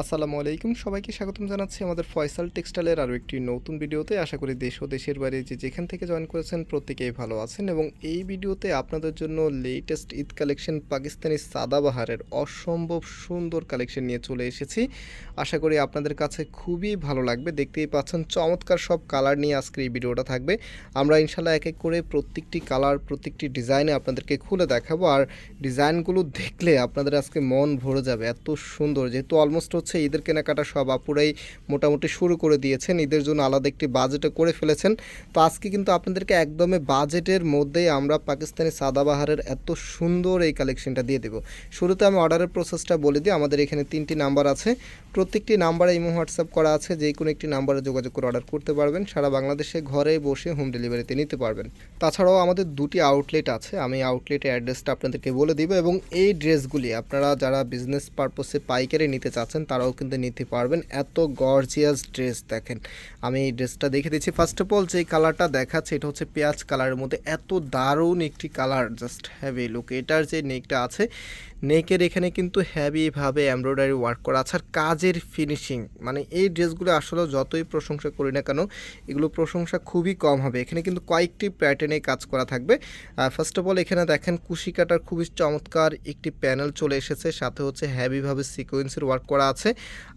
আসসালামু আলাইকুম। সবাইকে স্বাগতম জানাচ্ছি আমাদের ফয়সাল টেক্সটাইলের আরও একটি নতুন ভিডিওতে। আশা করি দেশ ও দেশের বাইরে যে যেখান থেকে জয়েন করেছেন প্রত্যেকেই ভালো আছেন এবং এই ভিডিওতে আপনাদের জন্য লেটেস্ট ঈদ কালেকশন পাকিস্তানি সাদাবাহারের অসম্ভব সুন্দর কালেকশন নিয়ে চলে এসেছি। আশা করি আপনাদের কাছে খুবই ভালো লাগবে। দেখতেই পাচ্ছেন চমৎকার সব কালার নিয়ে আজকে এই ভিডিওটা থাকবে। আমরা ইনশাল্লাহ এক এক করে প্রত্যেকটি কালার প্রত্যেকটি ডিজাইনে আপনাদেরকে খুলে দেখাবো। আর ডিজাইনগুলো দেখলে আপনাদের আজকে মন ভরে যাবে। এত সুন্দর, যেহেতু অলমোস্ট হচ্ছে ঈদের কেনাকাটা সব আপুরাই মোটামুটি শুরু করে দিয়েছেন। ঈদের জন্য আলাদা একটি বাজেটও করে ফেলেছেন। তো আজকে কিন্তু আপনাদেরকে একদমই বাজেটের মধ্যেই আমরা পাকিস্তানি সাদাবাহারের এত সুন্দর এই কালেকশনটা দিয়ে দেবো। শুরুতে আমি অর্ডারের প্রসেসটা বলে দিই। আমাদের এখানে তিনটি নাম্বার আছে। প্রত্যেকটি নাম্বারে ইমো হোয়াটসঅ্যাপ করা আছে। যে কোনো একটি নাম্বারে যোগাযোগ করে অর্ডার করতে পারবেন। সারা বাংলাদেশে ঘরে বসে হোম ডেলিভারিতে নিতে পারবেন। তাছাড়াও আমাদের দুটি আউটলেট আছে। আমি আউটলেটের অ্যাড্রেসটা আপনাদেরকে বলে দিব। এবং এই ড্রেসগুলি আপনারা যারা বিজনেস পারপসে পাইকারি নিতে চাচ্ছেন তারাও কিন্তু নিতে পারবেন। এত গর্জিয়াস ড্রেস দেখেন। আমি এই ড্রেসটা দেখে দিচ্ছি। ফার্স্ট অফ অল যে কালারটা দেখাচ্ছে, এটা হচ্ছে পেঁয়াজ কালারের মধ্যে। এত দারুণ একটি কালার জাস্ট হ্যাভি লুক এটার যে নেকটা আছে নেকের এখানে কিন্তু হ্যাভিভাবে এমব্রয়ডারি ওয়ার্ক করা আছে। আর কাজের ফিনিশিং মানে এই ড্রেসগুলো আসলে যতই প্রশংসা করি না কেন, এগুলো প্রশংসা খুবই কম হবে। এখানে কিন্তু কয়েকটি প্যাটার্নে কাজ করা থাকবে। ফার্স্ট অফ অল এখানে দেখেন কুশি কাটার খুবই চমৎকার একটি প্যানেল চলে এসেছে। সাথে হচ্ছে হ্যাভিভাবে সিকোয়েন্সের ওয়ার্ক করা আছে।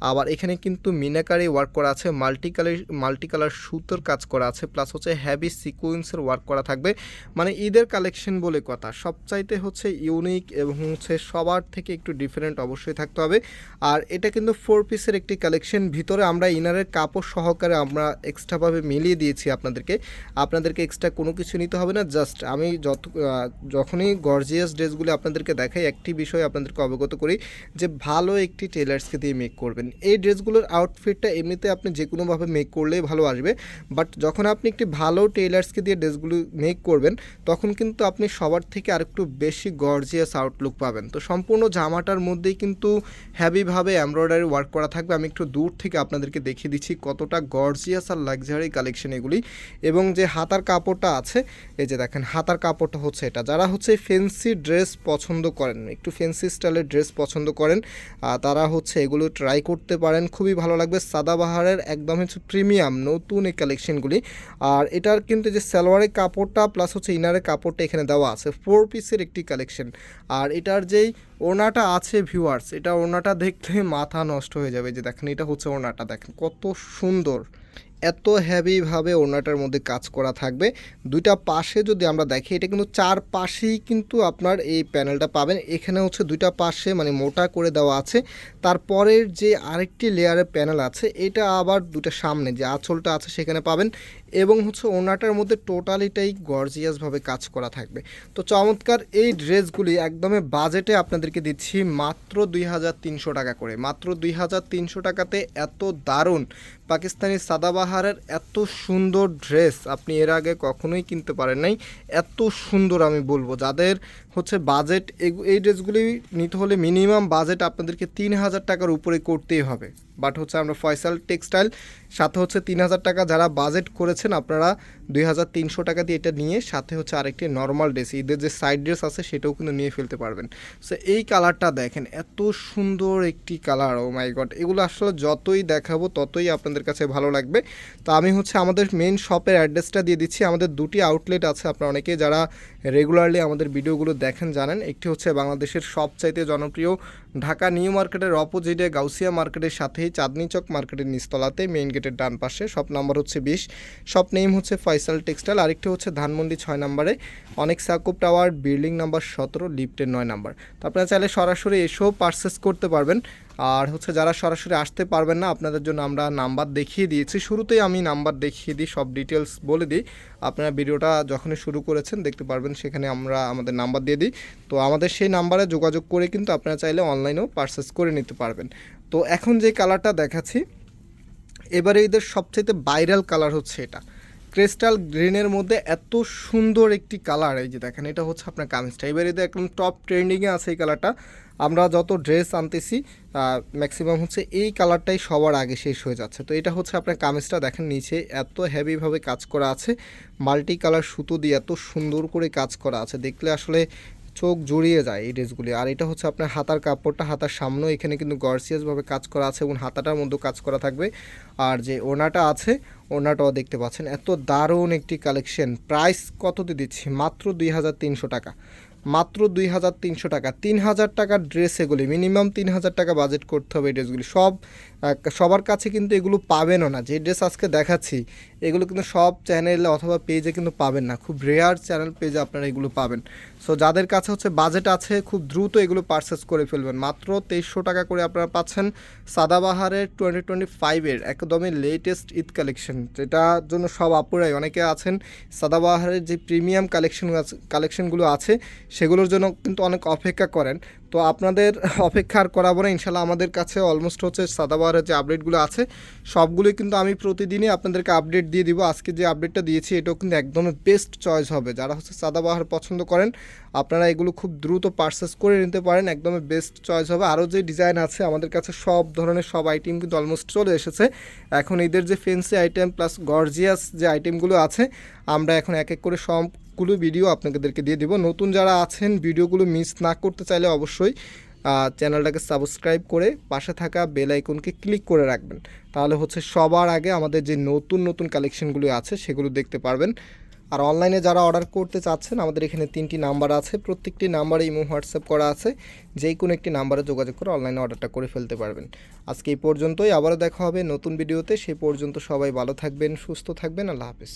আবার এখানে কিন্তু মিনাকারি ওয়ার্ক করা আছে। মাল্টি কালার মাল্টি কালার সুতোর কাজ করা আছে। প্লাস হচ্ছে হ্যাভি সিকোয়েন্সের ওয়ার্ক করা থাকবে। মানে ঈদের কালেকশন বলে কথা। সবচাইতে হচ্ছে ইউনিক এবং হচ্ছে সবার থেকে একটু ডিফারেন্ট অবশ্যই থাকতে হবে। আর এটা কিন্তু ফোর পিসের একটি কালেকশন ভিতরে আমরা ইনারের কাপড় সহকারে আমরা এক্সট্রাভাবে মিলিয়ে দিয়েছি আপনাদেরকে। আপনাদেরকে এক্সট্রা কোনো কিছু নিতে হবে না জাস্ট আমি যত যখনই গর্জিয়াস ড্রেসগুলি আপনাদেরকে দেখাই, একটি বিষয় আপনাদেরকে অবগত করি যে ভালো একটি টেলার্সকে দিয়ে মেক করবেন। এই ড্রেসগুলোর আউটফিটটা এমনিতে আপনি যে কোনোভাবে মেক করলেই ভালো আসবে বাট যখন আপনি একটি ভালো টেলার্সকে দিয়ে ড্রেসগুলো মেক করবেন, তখন কিন্তু আপনি সবার থেকে আরেকটু বেশি গর্জিয়াস আউটলুক পাবেন। তো সম্পূর্ণ জামাটার মধ্যেই কিন্তু হ্যাভিভাবে এমব্রয়ডারি ওয়ার্ক করা থাকবে। আমি একটু দূর থেকে আপনাদেরকে দেখিয়ে দিচ্ছি কতটা গর্জিয়াস আর লাক্সারি কালেকশন এগুলি। এবং যে হাতার কাপড়টা আছে, এই যে দেখেন, হাতার কাপড়টা হচ্ছে এটা। যারা হচ্ছে ফেন্সি ড্রেস পছন্দ করেন, একটু ফেন্সি স্টাইলের ড্রেস পছন্দ করেন তারা হচ্ছে এগুলো ট্রাই করতে পারেন। খুবই ভালো লাগবে। সাদাবাহারের একদম হচ্ছে প্রিমিয়াম নতুন এই কালেকশনগুলি আর এটার কিন্তু যে সালোয়ারের কাপড়টা প্লাস হচ্ছে ইনারের কাপড়টা এখানে দেওয়া আছে। ফোর পিসের একটি কালেকশন আর এটার যেই ওড়নাটা আছে ভিউয়ার্স এটা ওড়নাটা দেখলে মাথা নষ্ট হয়ে যাবে যে দেখেন, এটা হচ্ছে ওড়নাটা। দেখেন কত সুন্দর, এত হ্যাভিভাবে ওড়নাটার মধ্যে কাজ করা থাকবে। দুইটা পাশে যদি আমরা দেখি, এটা কিন্তু চার পাশেই কিন্তু আপনার এই প্যানেলটা পাবেন। এখানে হচ্ছে দুইটা পাশে মানে মোটা করে দেওয়া আছে। তারপরের যে আরেকটি লেয়ারের প্যানেল আছে, এটা আবার দুটো সামনে যে আঁচলটা আছে, সেখানে পাবেন। এবং হচ্ছে ওনাটার মধ্যে টোটালিটাই গর্জিয়াসভাবে কাজ করা থাকবে। তো চমৎকার এই ড্রেসগুলি একদমই বাজেটে আপনাদেরকে দিচ্ছি মাত্র দুই হাজার তিনশো টাকা করে। মাত্র দুই হাজার তিনশো টাকাতে এত দারুণ পাকিস্তানি সাদাবাহারের এত সুন্দর ড্রেস আপনি এর আগে কখনোই কিনতে পারেন নাই। এত সুন্দর আমি বলব। যাদের হচ্ছে বাজেট এই ড্রেসগুলি নিতে হলে মিনিমাম বাজেট আপনাদেরকে তিন হাজার টাকার উপরে করতেই হবে। বাট হচ্ছে আমরা ফয়সাল টেক্সটাইল, সাথে হচ্ছে তিন হাজার টাকা যারা বাজেট করেছেন আপনারা দুই হাজার তিনশো টাকা দিয়ে এটা নিয়ে সাথে হচ্ছে আরেকটি নর্মাল ড্রেস ঈদের যে সাইড ড্রেস আছে সেটাও কিন্তু নিয়ে ফেলতে পারবেন। সো এই কালারটা দেখেন, এত সুন্দর একটি কালার ও মাই গড এগুলো আসলে যতই দেখাবো ততই আপনাদের কাছে ভালো লাগবে। তো আমি হচ্ছে আমাদের মেন শপের অ্যাড্রেসটা দিয়ে দিচ্ছি। আমাদের দুটি আউটলেট আছে, আপনারা অনেকে যারা রেগুলারলি আমাদের ভিডিওগুলো দেখেন, জানেন। একটি হচ্ছে বাংলাদেশের সবচাইতে জনপ্রিয় ঢাকা নিউ মার্কেটের অপোজিটে গাউসিয়া মার্কেটের সাথেই চাঁদনি চক মার্কেটের নিচতলাতে মেইন গেটের ডান পাশে। শপ নাম্বার হচ্ছে বিশ শপ নেম হচ্ছে ফয়সাল টেক্সটাইল, আরেকটি হচ্ছে ধানমন্ডি ছয় নম্বরে, অনেক সাকুব টাওয়ার, বিল্ডিং নাম্বার সতেরো, লিফটের নয় নাম্বার। তো আপনারা চাইলে সরাসরি এসেও পারচেস করতে পারবেন। আর হচ্ছে যারা সরাসরি আসতে পারবেন না, আপনাদের জন্য আমরা নাম্বার দেখিয়ে দিয়েছি। শুরুতেই আমি নাম্বার দেখিয়ে দিই, সব ডিটেলস বলে দিই। আপনারা ভিডিওটা যখনই শুরু করেছেন, দেখতে পারবেন সেখানে আমরা আমাদের নাম্বার দিয়ে দিই। তো আমাদের সেই নাম্বারে যোগাযোগ করে কিন্তু আপনারা চাইলে অনলাইনেও পারচেস করে নিতে পারবেন। তো এখন যে কালারটা দেখাচ্ছি এবারে এদের সবচেয়ে ভাইরাল কালার হচ্ছে এটা। ক্রিস্টাল গ্রিনের মধ্যে এত সুন্দর একটি কালার এই যে দেখেন, এটা হচ্ছে আপনার কামিজটা। এবার এদের একদম টপ ট্রেন্ডিংয়ে আছে এই কালারটা আমরা যত ড্রেস আনতেছি ম্যাক্সিমাম হচ্ছে এই কালারটাই সবার আগে শেষ হয়ে যাচ্ছে। তো এটা হচ্ছে আপনার কামিজটা, দেখেন নিচে এত হ্যাভিভাবে কাজ করা আছে। মাল্টি কালার সুতো দিয়ে এত সুন্দর করে কাজ করা আছে। দেখলে আসলে চোখ জড়িয়ে যায় এই ড্রেসগুলি। আর এটা হচ্ছে আপনার হাতার কাপড়টা, হাতার সামনেও এখানে কিন্তু গর্সিয়াসভাবে কাজ করা আছে এবং হাতাটার মধ্যেও কাজ করা থাকবে। আর যে ওনাটা আছে ওনাটাও দেখতে পাচ্ছেন। এত দারুণ একটি কালেকশন প্রাইস কততে দিচ্ছি? মাত্র দুই হাজার তিনশো টাকা। মাত্র দুই হাজার তিনশো টাকা। তিন হাজার টাকার ড্রেস এগুলি। মিনিমাম তিন হাজার টাকা বাজেট করতে হবে এই ড্রেসগুলি সব সবার কাছে কিন্তু এগুলো পাবেনও না। যে ড্রেস আজকে দেখাচ্ছি, এগুলো কিন্তু সব চ্যানেলে অথবা পেজে কিন্তু পাবেন না। খুব রেয়ার চ্যানেল পেজে আপনারা এগুলো পাবেন। সো যাদের কাছে হচ্ছে বাজেট আছে, খুব দ্রুত এগুলো পারচেস করে ফেলবেন। মাত্র তেইশশো টাকা করে আপনারা পাচ্ছেন সাদাবাহারের টোয়েন্টি টোয়েন্টি ফাইভের একদমই লেটেস্ট ঈদ কালেকশন যেটার জন্য সব আপুরাই, অনেকে আছেন, সাদাবাহারের যে প্রিমিয়াম কালেকশন কালেকশনগুলো আছে, সেগুলোর জন্য কিন্তু অনেক অপেক্ষা করেন। তো আপনাদের অপেক্ষা আর করাবো না, ইনশাল্লাহ আমাদের কাছে অলমোস্ট হচ্ছে সাদাবাহারের যে আপডেটগুলো আছে, সবগুলোই কিন্তু আমি প্রতিদিনই আপনাদেরকে আপডেট দিয়ে দিব। আজকে যে আপডেটটা দিয়েছি, এটাও কিন্তু একদমই বেস্ট চয়েস হবে। যারা হচ্ছে সাদাবাহার পছন্দ করেন, আপনারা এগুলো খুব দ্রুত পারচেস করে নিতে পারেন একদমই বেস্ট চয়েস হবে। আরও যে ডিজাইন আছে, আমাদের কাছে সব ধরনের, সব আইটেম কিন্তু অলমোস্ট চলে এসেছে। এখন এদের যে ফেন্সি আইটেম প্লাস গর্জিয়াস যে আইটেমগুলো আছে, আমরা এখন এক এক করে সবগুলো ভিডিও আপনাদেরকে দিয়ে দিব। নতুন যারা আছেন, ভিডিওগুলো মিস না করতে চাইলে অবশ্যই চ্যানেলটাকে সাবস্ক্রাইব করে পাশে থাকা বেল আইকনকে ক্লিক করে রাখবেন। তাহলে হচ্ছে সবার আগে আমাদের যে নতুন নতুন কালেকশনগুলো আছে, সেগুলো দেখতে পারবেন। আর অনলাইনে যারা অর্ডার করতে চাচ্ছেন, আমাদের এখানে তিনটি নাম্বার আছে। প্রত্যেকটি নাম্বারে ইমো, হোয়াটসঅ্যাপ করা আছে। যেই কোনো একটি নাম্বারে যোগাযোগ করে অনলাইনে অর্ডারটা করে ফেলতে পারবেন। আজকে এই পর্যন্তই, আবারও দেখা হবে নতুন ভিডিওতে। সেই পর্যন্ত সবাই ভালো থাকবেন, সুস্থ থাকবেন। আল্লাহ হাফিজ।